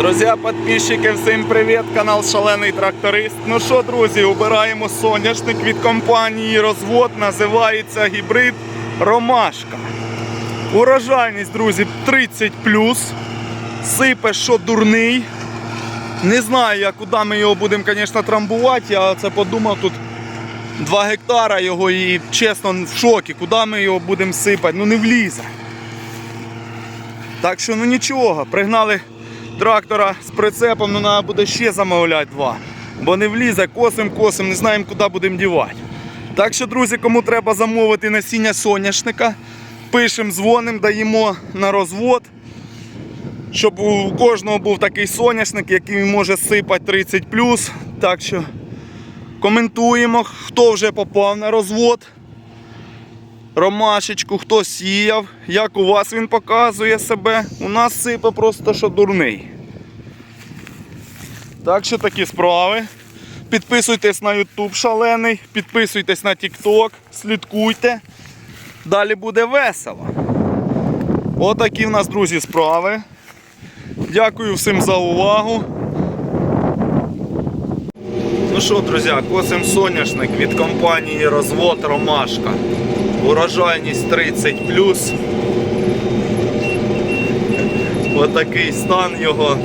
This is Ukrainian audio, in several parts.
Друзі, підписчики, всім привіт! Канал Шалений Тракторист. Ну що, друзі, обираємо соняшник від компанії Розвод. Називається гібрид Ромашка. Урожайність, друзі, 30 Сипе, що дурний. Не знаю, я, куди ми його будемо, звісно, трамбувати. Я це подумав тут 2 гектара його і чесно в шокі, куди ми його будемо сипати. Ну не влізе. Так що ну нічого, пригнали трактора з прицепом, ну треба буде ще замовляти два. Бо не влізе, косим, косим, не знаємо, куди будемо дівати. Так що, друзі, кому треба замовити насіння соняшника, пишемо, дзвонимо, даємо на розвод. Щоб у кожного був такий соняшник, який може сипати 30 Так що коментуємо, хто вже попав на розвод. Ромашечку, хто сіяв, як у вас він показує себе. У нас сипе просто що дурний. Так що такі справи. Підписуйтесь на YouTube шалений, підписуйтесь на TikTok, слідкуйте. Далі буде весело. Отакі в нас, друзі, справи. Дякую всім за увагу. Ну що, друзі, косим соняшник від компанії Розвод Ромашка. Урожайність 30 Отакий стан його.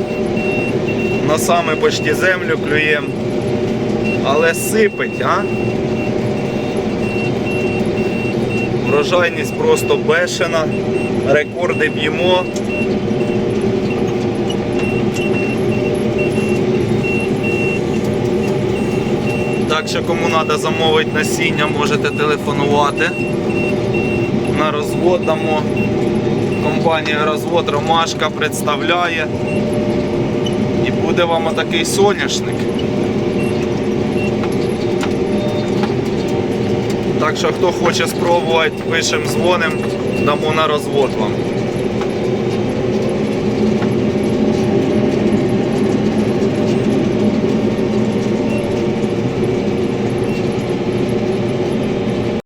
На саме почти землю клюєм. Але сипить, а? Врожайність просто бешена. Рекорди б'ємо. Так що кому треба замовити насіння, можете телефонувати. На розвод дамо. Компанія Розвод Ромашка представляє. І буде вам отакий соняшник. Так що хто хоче спробувати, пишемо, дзвонимо, дамо на розвод вам.